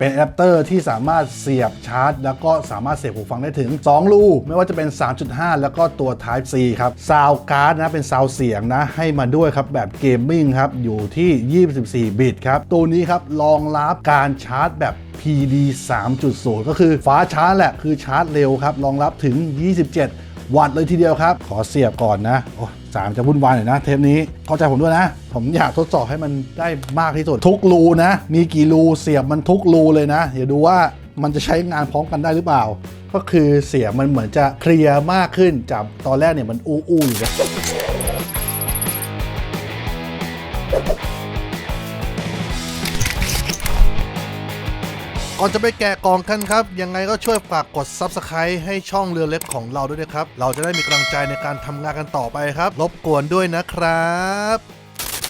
เป็นอะแดปเตอร์ที่สามารถเสียบชาร์จ แล้วก็สามารถเสียบหูฟังได้ถึง 2 รู ไม่ว่าจะเป็น 3.5 แล้วก็ตัว Type C ครับซาวการ์ดนะ เป็นซาวเสียงนะ ให้มาด้วยครับ แบบเกมมิ่งครับ อยู่ที่ 24 บิตครับ ตัวนี้ครับรองรับการชาร์จแบบ PD 3.0 ก็คือฟ้าชาร์จแหละ คือชาร์จเร็วครับ รองรับถึง 27 วัดเลยทีเดียวครับ ขอเสียบก่อนนะ โอ้สามจะวุ่นวายหน่อยนะ เทปนี้เข้าใจผมด้วยนะ ผมอยากทดสอบให้มันได้มากที่สุด ทุกรูนะ มีกี่รูเสียบมันทุกรูเลยนะ เดี๋ยวดูว่ามันจะใช้งานพร้อมกันได้หรือเปล่า ก็คือเสียงมันเหมือนจะเคลียร์มากขึ้นจากตอนแรกเนี่ยมันอู้อู้อยู่ ก่อนจะไปแกะกล่องกันครับ ยังไงก็ช่วยฝากกด Subscribe ให้ช่องเรือเล็กของเราด้วยนะครับ เราจะได้มีกำลังใจในการทำงานกันต่อไปครับ รบกวนด้วยนะครับ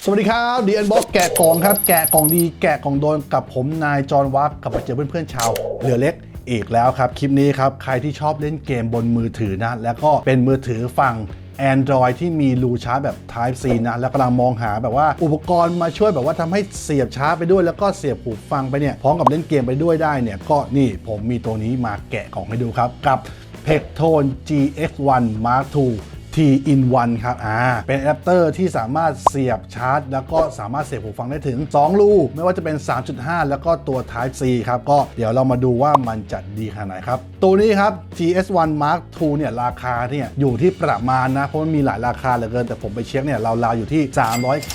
สวัสดีครับดีเอ็นบ็อกแกะกล่องครับ แกะกล่องดีแกะกล่องโดนกับผมนายจอห์นวักกับมาเจอเพื่อนๆชาวเรือเล็กอีกแล้วครับ คลิปนี้ครับ ใครที่ชอบเล่นเกมบนมือถือนะ แล้วก็เป็นมือถือฝั่ง Android ที่มีรูชาร์จแบบ Type C นะแล้วกำลังมองหาแบบว่าอุปกรณ์มาช่วยแบบว่าทำให้เสียบชาร์จไปด้วย แล้วก็เสียบหูฟังไปเนี่ยพร้อมกับเล่นเกมไปด้วยได้เนี่ยก็นี่ผมมีตัวนี้มาแกะของให้ดูครับ กับ p e c t o n GX1 Mark II T in 1ครับอ่าเป็นอะแดปเตอร์ที่สามารถเสียบชาร์จ แล้วก็สามารถเสียบหูฟังได้ถึง 2 รูไม่ว่าจะเป็น 3.5 แล้วก็ตัว Type C ครับ ก็เดี๋ยวเรามาดูว่ามันจะดีขนาดไหนครับ ตัวนี้ครับ GS1 Mark II เนี่ยราคาเนี่ยอยู่ที่ประมาณนะ เพราะมันมีหลายราคาเหลือเกิน แต่ผมไปเช็คเนี่ยราวๆอยู่ที่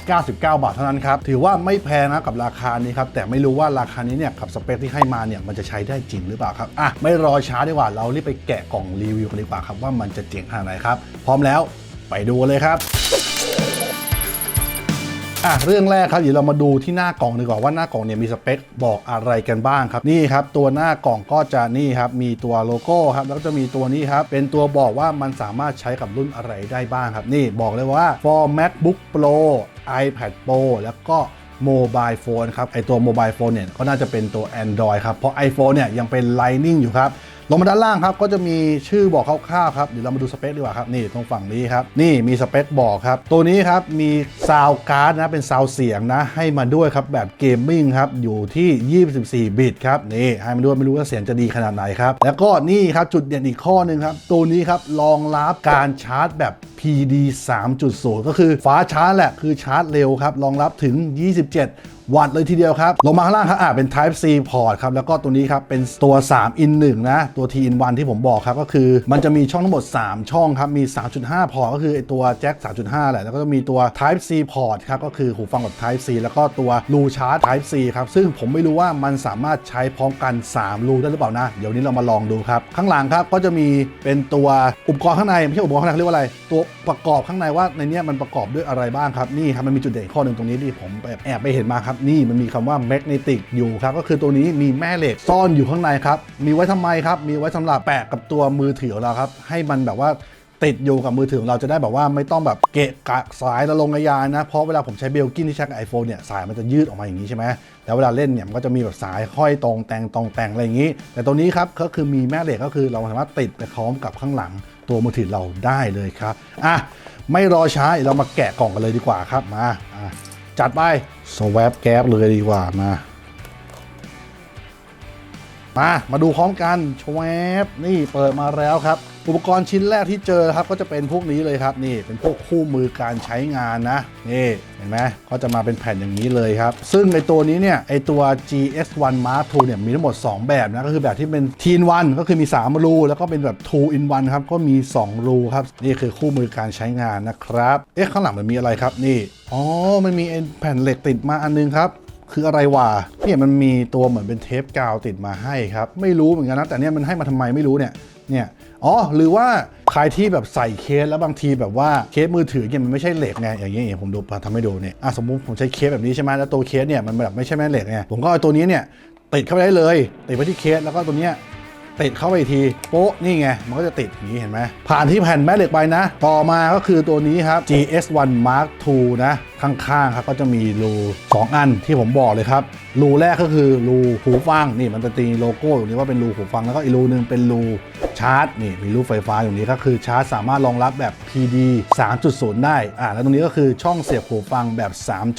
399 บาทเท่านั้นครับ ถือว่าไม่แพงนะกับราคานี้ครับ แต่ไม่รู้ว่าราคานี้เนี่ยกับสเปคที่ให้มาเนี่ยมันจะใช้ได้จริงหรือเปล่าครับอะไม่รอช้าดีกว่าเรารีบไปแกะกล่องรีวิวกันดีกว่าครับว่ามันจะเจ๋งขนาดไหนครับพร้อมแล้วไปดูเลยครับอะเรื่องแรกครับเดี๋ยวเรามาดูที่หน้ากล่องดีกว่าว่าหน้ากล่องเนี่ยมีสเปคบอกอะไรกันบ้างครับนี่ครับตัวหน้ากล่องก็จะนี่ครับมีตัวโลโก้ครับแล้วก็จะมีตัวนี้ครับเป็นตัวบอกว่ามันสามารถใช้กับรุ่นอะไรได้บ้างครับ นี่บอกเลยว่า for MacBook Pro iPad Pro แล้วก็โมบายโฟนครับไอตัวโมบายโฟนเนี่ยก็น่าจะเป็นตัว Android ครับเพราะ iPhone เนี่ยยังเป็น Lightning อยู่ครับ ลงมาด้านล่างครับก็จะมีชื่อบอกคร่าวๆครับเดี๋ยวเรามาดูสเปคดีกว่าครับนี่ตรงฝั่งนี้ครับนี่มีสเปคบอกครับตัวนี้ครับมีซาวการ์ดนะเป็นซาวเสียงนะให้มาด้วยครับแบบเกมมิ่งครับอยู่ที่ 24 บิตครับนี่ให้มาด้วยไม่รู้ว่าเสียงจะดีขนาดไหนครับแล้วก็นี่ครับจุดเด่นอีกข้อหนึ่งครับตัวนี้ครับรองรับการชาร์จแบบ PD 3.0 ก็คือฟ้าชาร์จแหละคือชาร์จเร็วครับรองรับถึง 27 วัตต์เลยทีเดียวครับ ลงมาข้างล่างครับอ่าเป็น Type C port ครับ แล้วก็ตัวนี้ครับเป็นตัว 3 in 1 นะ ตัว T in 1 ที่ผมบอกครับ ก็คือมันจะมีช่องทั้งหมด 3 ช่องครับ มี 3.5 พอร์ตก็คือไอตัวแจ็ค3.5 แหละ แล้วก็จะมีตัว Type C port ครับ ก็คือหูฟังแบบ Type C แล้วก็ตัวรูชาร์จ Type C ครับ ซึ่งผมไม่รู้ว่ามันสามารถใช้พร้อมกัน 3 รูได้หรือเปล่านะ เดี๋ยวนี้เรามาลองดูครับ ข้างหลังครับก็จะมีเป็นตัวอุปกรณ์ข้างในไม่ใช่อุปกรณ์ข้างในเรียกว่าอะไรตัวประกอบข้างในว่าในนี้มันประกอบด้วยอะไรบ้างครับนี่ครับมันมีจุดเด่นข้อหนึ่งตรงนี้ที่ผมแอบแอบไปเห็นมาครับนี่มันมีคำว่า magnetic อยู่ครับก็คือตัวนี้มีแม่เหล็กซ่อนอยู่ข้างในครับมีไว้ทำไมครับมีไว้สำหรับแปะกับตัวมือถือเราครับให้มันแบบว่าติดอยู่กับมือถือของเราจะได้แบบว่าไม่ต้องแบบเกะกะสายแล้วลงระยานนะ เพราะเวลาผมใช้เบลกินที่ใช้กับ iPhone เนี่ยสายมันจะยืดออกมาอย่างนี้ใช่ไหมแล้วเวลาเล่นเนี่ยมันก็จะมีแบบสายห้อยตรงแต่งตรงแต่งอะไรอย่างนี้ แต่ตัวนี้ครับก็คือมีแม่เหล็กก็คือเราสามารถติดไปพร้อมกับข้างหลัง ตัวมือถือเราได้เลยครับอะไม่รอช้าเรามาแกะกล่องกันเลยดีกว่าครับมาจัดไปสวปแก๊บเลยดีกว่ามา มา มาดูพร้อมกันชวบนี่เปิดมาแล้วครับ อุปกรณ์ชิ้นแรกที่เจอครับ ก็จะเป็นพวกนี้เลยครับ นี่เป็นพวกคู่มือการใช้งานนะ นี่เห็นไหมก็จะมาเป็นแผ่นอย่างนี้เลยครับ ซึ่งในตัวนี้เนี่ยไอตัว GS1 Mark II เนี่ยมีทั้งหมด 2 แบบนะ ก็คือแบบที่เป็น t in 1ก็คือมี 3 รู แล้วก็เป็นแบบ 2 in 1ครับ ก็มี 2 รูครับ นี่คือคู่มือการใช้งานนะครับ เอ๊ะข้างหลังมันมีอะไรครับนี่อ๋อมันมีแผ่นเหล็กติดมาอันนึงครับ คืออะไรวะเนี่ยมันมีตัวเหมือนเป็นเทปกาวติดมาให้ครับ ไม่รู้เหมือนกันนะ แต่เนี่ยมันให้มาทำไมไม่รู้เนี่ยเนี่ยอ๋อหรือว่าใครที่แบบใส่เคสแล้วบางทีแบบว่าเคสมือถือเนี่ยมันไม่ใช่เหล็กไงอย่างเงี้ยผมดูทำให้ดูเนี่ยอะสมมุติผมใช้เคสแบบนี้ใช่ไหมแล้วตัวเคสเนี่ยมันแบบไม่ใช่แม่เหล็กไงผมก็เอาตัวนี้เนี่ยติดเข้าไปได้เลยติดไปที่เคสแล้วก็ตัวเนี้ยติดเข้าไปอีกทีโป๊ะนี่ไง มันก็จะติดอย่างนี้เห็นไหมผ่านที่แผ่นแม่เหล็กไปนะ ต่อมาก็คือตัวนี้ครับ GS1 Mark II นะ ข้างๆครับก็จะมีรู2อันที่ผมบอกเลยครับรูแรกก็คือรูหูฟังนี่มันจะตีโลโก้อยู่นี้ว่าเป็นรูหูฟังแล้วก็อีกรูหนึงเป็นรูชาร์จนี่มีรูไฟฟ้าอยู่นี้ก็คือชาร์จสามารถรองรับแบบ PD 3.0 ได้อ่าแล้วตรงนี้ก็คือช่องเสียบหูฟังแบบ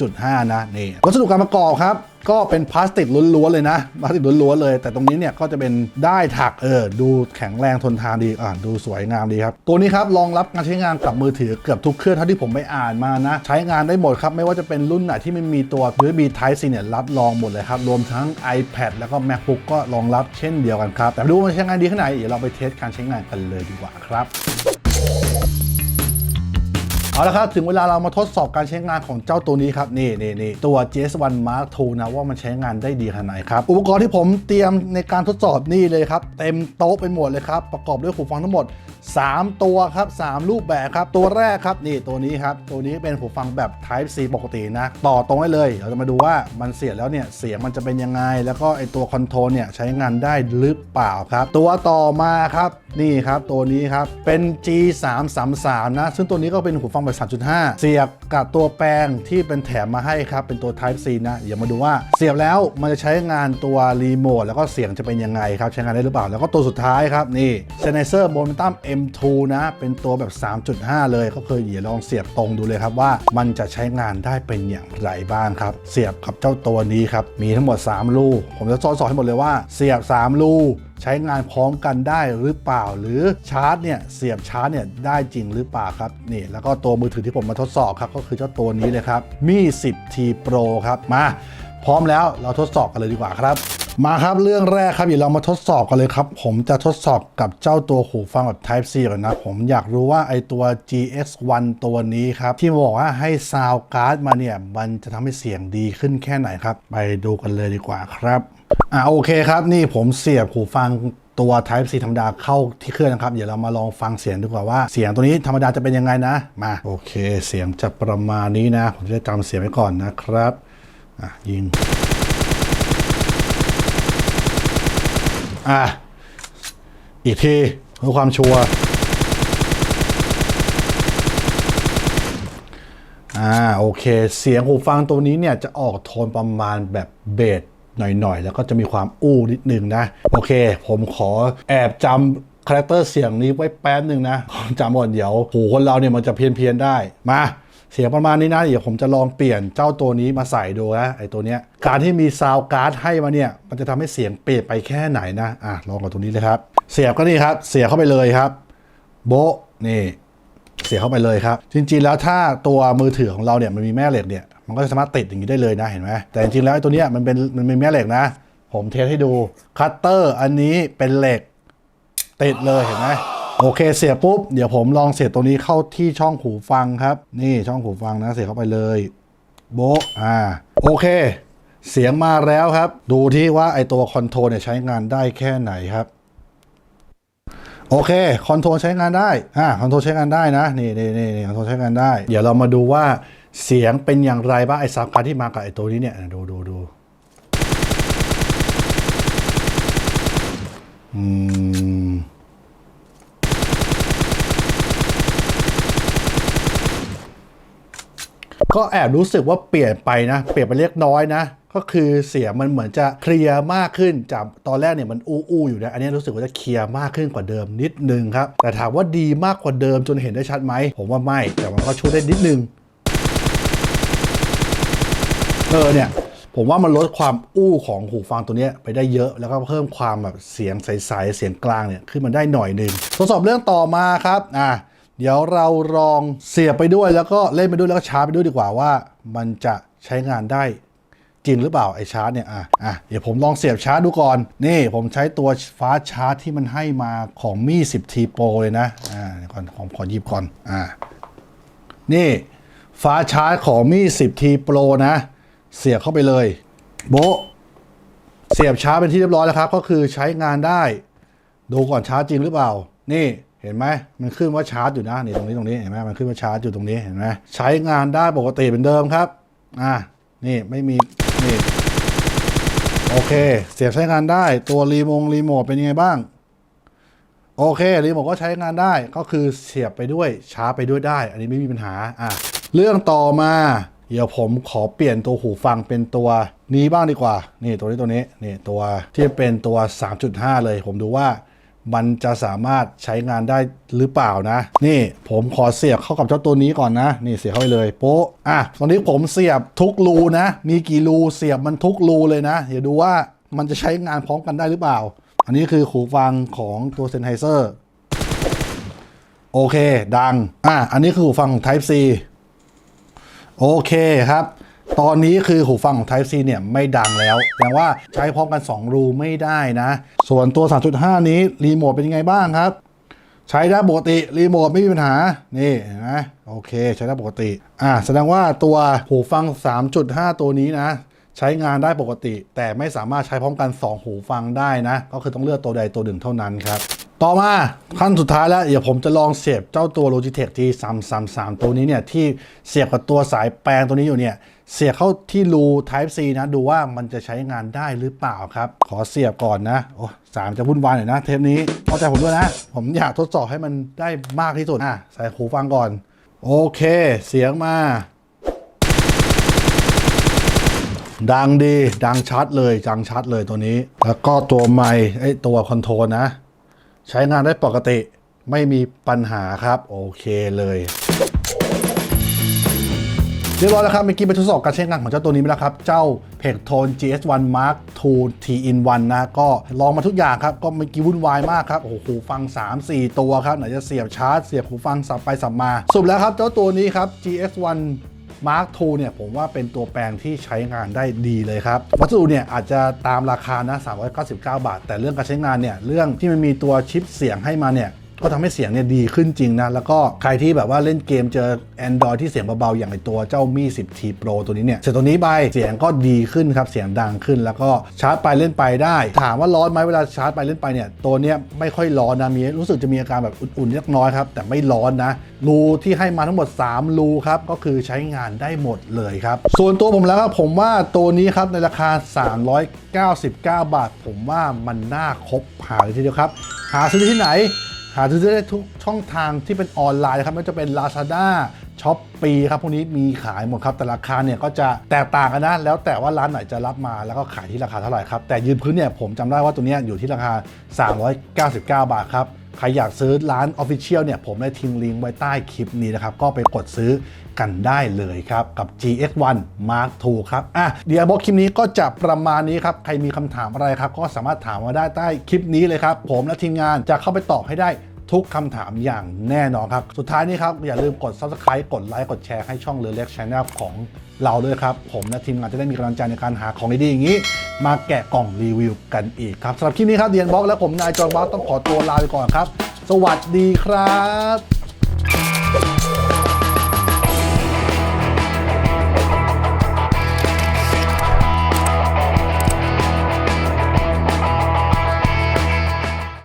3.5 นะนี่วัสดุการประกอบครับก็เป็นพลาสติกล้วนๆเลยนะพลาสติกล้วนๆเลย แต่ตรงนี้เนี่ยก็จะเป็นได้ถักเออดูแข็งแรงทนทานดีอ่าดูสวยงามดีครับตัวนี้ครับรองรับการใช้งานกับมือถือเกือบทุกเครื่องเท่าที่ผมไปอ่านมานะ ใช้งานได้หมดครับ ไม่ว่าจะเป็นรุ่นไหนที่มันมีตัว USB Type C เนี่ยรับรองหมดเลยครับ รวมทั้ง iPad แล้วก็ MacBook ก็รองรับเช่นเดียวกันครับ แต่ดูว่ามันใช้งานดีขนาดไหนเดี๋ยวเราไปเทสการใช้งานกันเลยดีกว่าครับ เอาละครับ ถึงเวลาเรามาทดสอบการใช้งานของเจ้าตัวนี้ครับ นี่นี่นี่ตัว GS1 Mark II นะ ว่ามันใช้งานได้ดีขนาดไหนครับ อุปกรณ์ที่ผมเตรียมในการทดสอบนี่เลยครับ เต็มโต๊ะไปหมดเลยครับ ประกอบด้วยหูฟังทั้งหมด 3 ตัวครับ 3 รูปแบบครับ ตัวแรกครับ นี่ตัวนี้ครับ ตัวนี้เป็นหูฟังแบบ Type C ปกตินะ ต่อตรงได้เลย เราจะมาดูว่ามันเสียบแล้วเนี่ยเสียงมันจะเป็นยังไง แล้วก็ไอตัวคอนโทรลเนี่ยใช้งานได้หรือเปล่าครับ ตัวต่อมาครับ นี่ครับ ตัวนี้ครับ เป็น G333 นะ ซึ่งตัวนี้ก็เป็นหูฟังแบบ 3.5 เสียบกับตัวแปลงที่เป็นแถมมาให้ครับ เป็นตัว Type C นะ เดี๋ยวมาดูว่าเสียบแล้วมันจะใช้งานตัวรีโมทแล้วก็เสียงจะเป็นยังไงครับ ใช้งานได้หรือเปล่า แล้วก็ตัวสุดท้ายครับ นี่ Sennheiser Momentum M2 นะ เป็นตัวแบบ 3.5 เลยก็คือเดี๋ยวลองเสียบตรงดูเลยครับว่ามันจะใช้งานได้เป็นอย่างไรบ้างครับ เสียบกับเจ้าตัวนี้ครับ มีทั้งหมด 3 รู ผมจะสอนสอนให้หมดเลยว่าเสียบ 3 รูใช้งานพร้อมกันได้หรือเปล่า หรือชาร์จเนี่ยเสียบชาร์จเนี่ยได้จริงหรือเปล่าครับนี่แล้วก็ตัวมือถือที่ผมมาทดสอบครับก็คือเจ้าตัวนี้เลยครับมี 10T Pro ครับมาพร้อมแล้วเราทดสอบกันเลยดีกว่าครับมาครับเรื่องแรกครับเดี๋ยวเรามาทดสอบกันเลยครับ ผมจะทดสอบกับเจ้าตัวหูฟังแบบ Type C ก่อนนะผมอยากรู้ว่าไอตัว GX1 ตัวนี้ครับที่บอกว่าให้ซาวการ์ดมาเนี่ย มันจะทำให้เสียงดีขึ้นแค่ไหนครับ ไปดูกันเลยดีกว่าครับ อ่าโอเคครับ นี่ผมเสียบหูฟังตัว Type C ธรรมดาเข้าที่เครื่องนะครับ เดี๋ยวเรามาลองฟังเสียงดีกว่าว่าเสียงตัวนี้ธรรมดาจะเป็นยังไงนะ มา โอเค เสียงจะประมาณนี้นะ ผมจะจำเสียงไว้ก่อนนะครับอะยิง อะ อีกทีเพื่อความชัวร์อ่าโอเค เสียงหูฟังตัวนี้เนี่ยจะออกโทนประมาณแบบเบส หน่อยๆ แล้วก็จะมีความอู้นิดนึงนะ โอเค ผมขอแอบจำคาแรคเตอร์เสียงนี้ไว้แป๊บหนึ่งนะจำก่อนเดี๋ยวหูคนเราเนี่ยมันจะเพี้ยนๆได้มาเสียงประมาณนี้นะ เดี๋ยวผมจะลองเปลี่ยนเจ้าตัวนี้มาใส่ดูนะไอตัวเนี้ยการที่มีซาวการ์ดให้มาเนี่ย มันจะทำให้เสียงเปลี่ยนไปแค่ไหนนะ อะลองกับตัวนี้เลยครับ เสียบก็นี่ครับ เสียบเข้าไปเลยครับ โบนี่ เสียบเข้าไปเลยครับ จริงๆแล้วถ้าตัวมือถือของเราเนี่ยมันมีแม่เหล็กเนี่ย มันก็จะสามารถติดอย่างนี้ได้เลยนะเห็นไหมแต่จริงๆแล้วไอ้ตัวเนี้ยมันเป็นมันเป็นแม่เหล็กนะ ผมเทสให้ดูคัตเตอร์อันนี้เป็นเหล็ก ติดเลยเห็นไหมโอเคเสียปุ๊บ เดี๋ยวผมลองเสียบตัวนี้เข้าที่ช่องหูฟังครับ นี่ช่องหูฟังนะเสียบเข้าไปเลยโบะอ่าโอเค เสียงมาแล้วครับ ดูที่ว่าไอตัวคอนโทรลเนี่ยใช้งานได้แค่ไหนครับโอเคคอนโทรลใช้งานได้อ่าคอนโทรลใช้งานได้นะนี่นี่นี่นี่คอนโทรลใช้งานได้ เดี๋ยวเรามาดูว่า เสียงเป็นอย่างไรบ้างไอ้ซับการ์ดที่มากับไอ้ตัวนี้เนี่ยดูดูดูอืมก็แอบรู้สึกว่าเปลี่ยนไปนะ เปลี่ยนไปเล็กน้อยนะ ก็คือเสียงมันเหมือนจะเคลียร์มากขึ้นจากตอนแรกเนี่ยมันอู้อู้อยู่นะอันนี้รู้สึกว่าจะเคลียร์มากขึ้นกว่าเดิมนิดนึงครับ แต่ถามว่าดีมากกว่าเดิมจนเห็นได้ชัดไหมผมว่าไม่แต่มันก็ช่วยได้นิดนึง เออเนี่ย ผมว่ามันลดความอู้ของหูฟังตัวนี้ไปได้เยอะ แล้วก็เพิ่มความแบบเสียงใสๆเสียงกลางเนี่ยขึ้นมาได้หน่อยนึงทดสอบเรื่องต่อมาครับอะเดี๋ยวเราลองเสียบไปด้วยแล้วก็เล่นไปด้วยแล้วก็ชาร์จไปด้วยดีกว่าว่า มันจะใช้งานได้จริงหรือเปล่าไอชาร์จเนี่ยอะอะเดี๋ยวผมลองเสียบชาร์จดูก่อน นี่ผมใช้ตัวฟ้าชาร์จที่มันให้มาของมี่ 10T Pro เลยนะอ่าเดี๋ยวก่อนผมขอหยิบก่อนอ่านี่ฟ้าชาร์จของมี่ 10T Pro นะ เสียบเข้าไปเลย โบเสียบชาร์จเป็นที่เรียบร้อยแล้วครับ ก็คือใช้งานได้ ดูก่อนชาร์จจริงหรือเปล่า นี่เห็นไหมมันขึ้นว่าชาร์จอยู่นะนี่ตรงนี้ตรงนี้เห็นไหมมันขึ้นว่าชาร์จอยู่ตรงนี้เห็นไหมใช้งานได้ปกติเหมือนเดิมครับอ่านี่ไม่มีนี่โอเค เสียบใช้งานได้ตัวรีโมงรีโมทเป็นยังไงบ้าง โอเครีโมทก็ใช้งานได้ก็คือเสียบไปด้วยชาร์จไปด้วยได้ อันนี้ไม่มีปัญหาอะเรื่องต่อมา เดี๋ยวผมขอเปลี่ยนตัวหูฟังเป็นตัวนี้บ้างดีกว่า นี่ตัวนี้ตัวนี้นี่ตัวที่เป็นตัว 3.5 เลย ผมดูว่ามันจะสามารถใช้งานได้หรือเปล่านะ นี่ผมขอเสียบเข้ากับเจ้าตัวนี้ก่อนนะ นี่เสียบเข้าไปเลยโป๊ะอะตอนนี้ผมเสียบทุกรูนะ มีกี่รูเสียบมันทุกรูเลยนะ เดี๋ยวดูว่ามันจะใช้งานพร้อมกันได้หรือเปล่า อันนี้คือหูฟังของตัวเซนไฮเซอร์โอเค ดัง อะ อันนี้คือหูฟังของ Type C โอเคครับ ตอนนี้คือหูฟังของ Type C เนี่ยไม่ดังแล้วแสดงว่าใช้พร้อมกัน 2 รูไม่ได้นะ ส่วนตัว 3.5 นี้รีโมทเป็นยังไงบ้างครับ ใช้ได้ปกติรีโมทไม่มีปัญหา นี่นะโอเค ใช้ได้ปกติ อ่าแสดงว่าตัวหูฟัง 3.5 ตัวนี้นะใช้งานได้ปกติ แต่ไม่สามารถใช้พร้อมกัน 2 หูฟังได้นะ ก็คือต้องเลือกตัวใดตัวหนึ่งเท่านั้นครับ ต่อมาขั้นสุดท้ายแล้ว เดี๋ยวผมจะลองเสียบเจ้าตัว Logitech G333 ตัวนี้เนี่ยที่เสียบกับตัวสายแปลงตัวนี้อยู่เนี่ยเสียบเข้าที่รู Type C นะ ดูว่ามันจะใช้งานได้หรือเปล่าครับ ขอเสียบก่อนนะ โอ้สามจะวุ่นวายหน่อยนะ เทปนี้เข้าใจผมด้วยนะ ผมอยากทดสอบให้มันได้มากที่สุดอะใส่หูฟังก่อน โอเค เสียงมา ดังดีดังชัดเลยดังชัดเลยตัวนี้ แล้วก็ตัวไมค์ไอตัวคอนโทรลนะ ใช้งานได้ปกติไม่มีปัญหาครับ โอเคเลยเรียบร้อยแล้วครับเมื่อกี้ไปทดสอบการใช้งานของเจ้าตัวนี้ไปแล้วครับ เจ้า p e c t o n GS1 Mark II T in 1นะ ก็ลองมาทุกอย่างครับ ก็เมื่อกี้วุ่นวายมากครับ โอ้โหหูฟัง 3-4 ตัวครับ ไหนจะเสียบชาร์จ เสียบหูฟังสับไปสับมาสรุปแล้วครับ เจ้าตัวนี้ครับ GS1 Mark II เนี่ยผมว่าเป็นตัวแปลงที่ใช้งานได้ดีเลยครับ วัสดุเนี่ยอาจจะตามราคานะ399 บาท แต่เรื่องการใช้งานเนี่ยเรื่องที่มันมีตัวชิปเสียงให้มาเนี่ย ก็ทำให้เสียงเนี่ยดีขึ้นจริงนะ แล้วก็ใครที่แบบว่าเล่นเกมเจอ Android ที่เสียงเบาๆ อย่างไอตัวเจ้ามี 10T Pro ตัวนี้เนี่ยเสร็จตัวนี้ไปเสียงก็ดีขึ้นครับ เสียงดังขึ้น แล้วก็ชาร์จไปเล่นไปได้ ถามว่าร้อนไหมเวลาชาร์จไปเล่นไปเนี่ยตัวเนี้ยไม่ค่อยร้อนนะมีรู้สึกจะมีอาการแบบอุ่นๆเล็กน้อยครับ แต่ไม่ร้อนนะรูที่ให้มาทั้งหมด 3 รูครับก็คือใช้งานได้หมดเลยครับ ส่วนตัวผมแล้วครับผมว่าตัวนี้ครับในราคา 399 บาท ผมว่ามันน่าคบหาเลยทีเดียวครับ หาซื้อที่ไหน หาซื้อได้ทุกช่องทางที่เป็นออนไลน์นะครับไม่ว่าจะเป็น Lazada s h o p ปีครับพวกนี้มีขายหมดครับ แต่ราคาเนี่ยก็จะแตกต่างกันนะ แล้วแต่ว่าร้านไหนจะรับมาแล้วก็ขายที่ราคาเท่าไหร่ครับ แต่ยืนพื้นเนี่ยผมจำได้ว่าตัวนี้อยู่ที่ราคา 399 บาทครับ ใครอยากซื้อร้าน Official เนี่ยผมได้ทิ้งลิงก์ไว้ใต้คลิปนี้นะครับ ก็ไปกดซื้อกันได้เลยครับ กับ GX1 Mark II ครับอะเดี๋ยวบอกคลิปนี้ก็จะประมาณนี้ครับ ใครมีคำถามอะไรครับ ก็สามารถถามมาได้ใต้คลิปนี้เลยครับ ผมและทีมงานจะเข้าไปตอบให้ได้ ทุกคำถามอย่างแน่นอนครับ สุดท้ายนี้ครับ อย่าลืมกด subscribe กดไลค์กดแชร์ให้ช่องเรือเล็กช n แนลของเราด้วยครับ ผมและทีมงานจะได้มีกำลังใจในการหาของดีๆอย่างนี้ มาแกะกล่องรีวิวกันอีกครับสำหรับคลิปนี้ครับเดียนบล็อกและผมนายจอห์นบล็อกต้องขอตัวลาไปก่อนครับ สวัสดีครับ